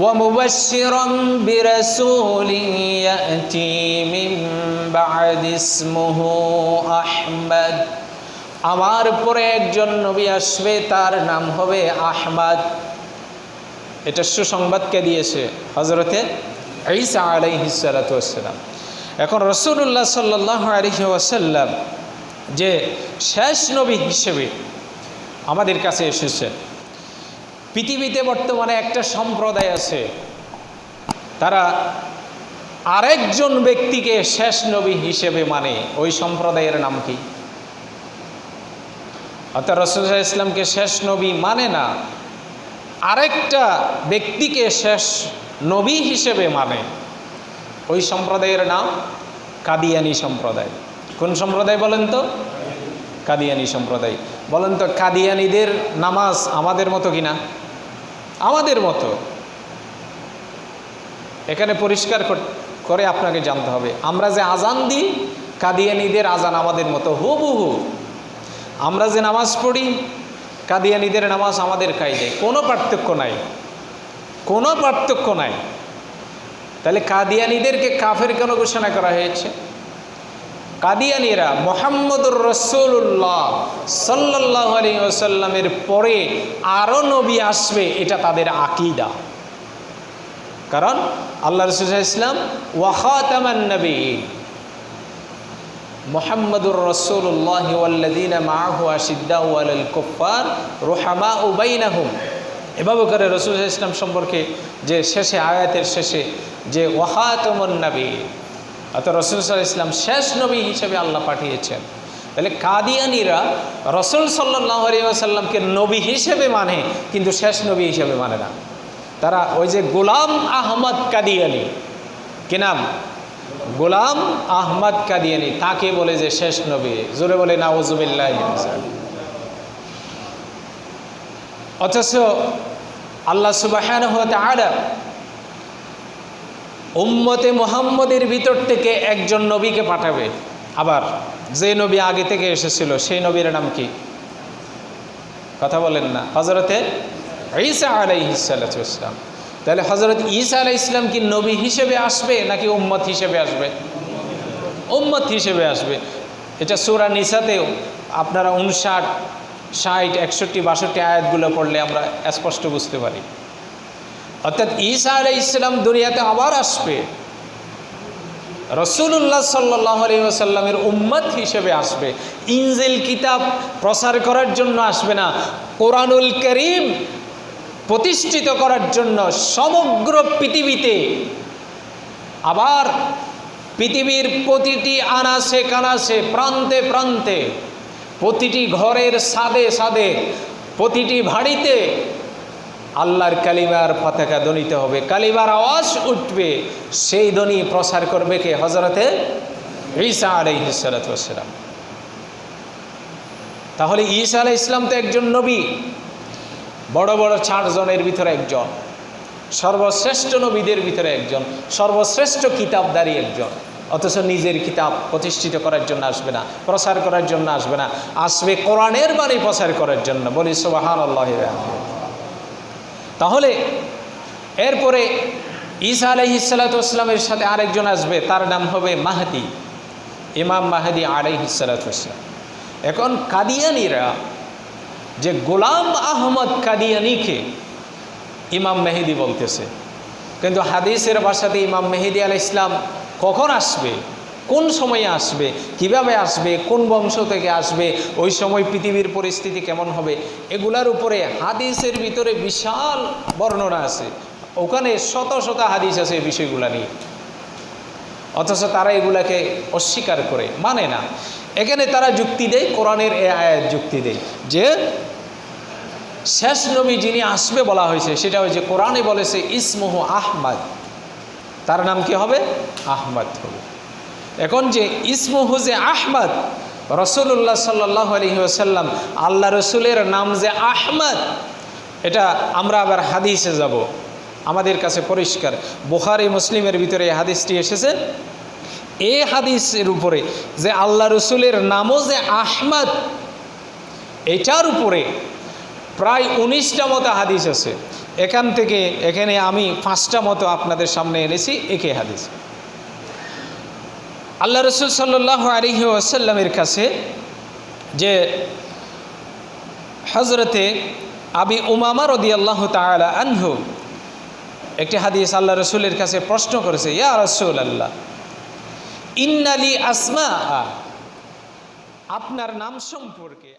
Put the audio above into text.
ومبشرا برسول يأتي من بعد اسمه أحمد আমার পরে একজন নবী আসবে তার নাম হবে আহমদ এটা সুসংবাদকে দিয়েছে হজরতে ঈসা আলাইহিসালাম এখন রসুল্লাহ সাল্লাহ আলহি ওয়াসাল্লাম যে শেষ নবী হিসেবে আমাদের কাছে এসেছে পৃথিবীতে বর্তমানে একটা সম্প্রদায় আছে, তারা আরেকজন ব্যক্তিকে শেষ নবী হিসেবে মানে ওই সম্প্রদায়ের নাম কি? অর্থাৎ রসুল্লাহ ইসলামকে শেষ নবী মানে না, আরেকটা ব্যক্তিকে শেষ নবী হিসেবে মানে ওই সম্প্রদায়ের নাম কাদিয়ানি সম্প্রদায়। কোন সম্প্রদায় বলেন তো? কাদিয়ানি সম্প্রদায়। বলেন তো, কাদিয়ানিদের নামাজ আমাদের মতো কিনা? আমাদের মতো। এখানে পরিষ্কার করে আপনাকে জানতে হবে। আমরা যে আজান দিই, কাদিয়ানিদের আজান আমাদের মতো হুবহু। আমরা যে নামাজ পড়ি, কাদিয়ানিদের নামাজ আমাদের কায়দে কোনো পার্থক্য নাই। কোনো পার্থক্য নাই। তাহলে কাদিয়ানিদেরকে কাফের কেন ঘোষণা করা হয়েছে? কাদিয়ানিরা মোহাম্মদুর রসুল্লাহ সাল্লাহ আলী ওসাল্লামের পরে আরও নবী আসবে, এটা তাদের আকিদা। কারণ আল্লাহ রসুল ইসলাম ওয়াখাতামান নবী মোহাম্মদুর রসুল্লাহ ওয়াল্লাদিনা মাহু উবাইনাহুম এভাবে করে রসুল ইসলাম সম্পর্কে যে শেষে, আয়াতের শেষে যে ওয়াহাতমন নবী অর্থাৎ রসুল ইসলাম শেষ নবী হিসেবে আল্লাহ পাঠিয়েছেন। তাহলে কাদিয়ানিরা রসুল সাল্লাহ আলী আসাল্লামকে নবী হিসেবে মানে কিন্তু শেষ নবী হিসেবে মানে না। তারা ওই যে গোলাম আহমদ কাদিয়ানি, কি নাম? গোলাম আহমদ কাদিয়ানি, তাকে বলে যে শেষ নবী। জোরে বলে না ওজুবিল্লাহ অথচ আল্লাহ আলা উম্মতে মোহাম্মদের ভিতর থেকে একজন নবীকে পাঠাবে। আবার যে নবী আগে থেকে এসেছিল, সেই নবীর নাম কি? কথা বলেন না। হজরতে ঈসা আলাইহিসাল্লাম তাহলে হজরত ঈসা আলাই ইসলাম কি নবী হিসেবে আসবে নাকি উম্মত হিসেবে আসবে? উম্মত হিসেবে আসবে। এটা সুরা নিসাতেও আপনারা উনষাট ষাট, একষট্টি, বাষট্টি আয়াতগুলো পড়লে আমরা স্পষ্ট বুঝতে পারি। অর্থাৎ ঈসা আলাই ইসলাম দুনিয়াতে আবার আসবে। রসুল্লাহ সাল্লাহ আলহিসাল্লামের উম্মত হিসেবে আসবে। ইনজেল কিতাব প্রসার করার জন্য আসবে না। কোরআনুল করিম প্রতিষ্ঠিত করার জন্য সমগ্র পৃথিবীতে আবার পৃথিবীর প্রতিটি আনাসে, কানাসে, প্রান্তে প্রান্তে প্রতিটি ঘরের সাদে সাদে প্রতিটি ভাড়িতে আল্লাহর কালিমার পতাকা দনিতে হবে। কালিমার আওয়াজ উঠবে, সেই ধ্বনি প্রসার করবে কে? হজরতে ঈসা আলাইহিসালাম তাহলে ঈসা আলাই ইসলাম তো একজন নবী, বড় বড় চারজনের ভিতরে একজন, সর্বশ্রেষ্ঠ নবীদের ভিতরে একজন, সর্বশ্রেষ্ঠ কিতাবদারি একজন। অথচ নিজের কিতাব প্রতিষ্ঠিত করার জন্য আসবে না, প্রসার করার জন্য আসবে না, আসবে কোরআনের বাণী প্রসার করার জন্য। বলি সোবাহান আল্লাহ তাহলে এরপরে ঈসা আলহি সালাতামের সাথে আরেকজন আসবে, তার নাম হবে মাহাদি, ইমাম মাহাদি আলহি সালাতাম এখন কাদিয়ানিরা, যে গোলাম আহমদ কাদিয়ানিকে ইমাম মেহেদি বলতেছে, কিন্তু হাদিসের বাসাতে ইমাম মেহেদি আল ইসলাম কখন আসবে? কোন সময়ে আসবে, কীভাবে আসবে, কোন বংশ থেকে আসবে, ওই সময় পৃথিবীর পরিস্থিতি কেমন হবে, এগুলার উপরে হাদিসের ভিতরে বিশাল বর্ণনা আছে। ওখানে শত শত হাদিস আছে এই বিষয়গুলো নিয়ে। অথচ তারা এগুলাকে অস্বীকার করে মানে না। এখানে তারা যুক্তি দেয়, কোরআনের এ আয়াত যুক্তি দেয় যে, শেষ নবী যিনি আসবে বলা হয়েছে, সেটা হয়েছে কোরআনে বলেছে, ইসমুহ আহমদ। তার নাম কি হবে? আহমদ হবে। এখন যে ইসমুহু যে আহমদ রসুল্লাহ সাল্লাহ আল্লাহ রসুলের নাম যে আহমদ, এটা আমরা আবার হাদিসে যাব। আমাদের কাছে পরিষ্কার। বুখারি মুসলিমের ভিতরে এই হাদিসটি এসেছে। এই হাদিসের উপরে যে আল্লাহ রসুলের নামও যে আহমদ, এটার উপরে প্রায় উনিশটা মতো হাদিস আছে। এখান থেকে এখানে আমি পাঁচটা মতো আপনাদের সামনে এনেছি, একে হাদিস। আল্লাহ রসুল সাল্লাহ আলহি ওয়াসাল্লামের কাছে যে হজরতে আবি উমামা রদি আল্লাহ তালা আনহু একটি হাদিস আল্লাহ রসুলের কাছে প্রশ্ন করেছে, ইয়া রসুল আল্লাহ ইন্নালি আসমা আপনার নাম সম্পর্কে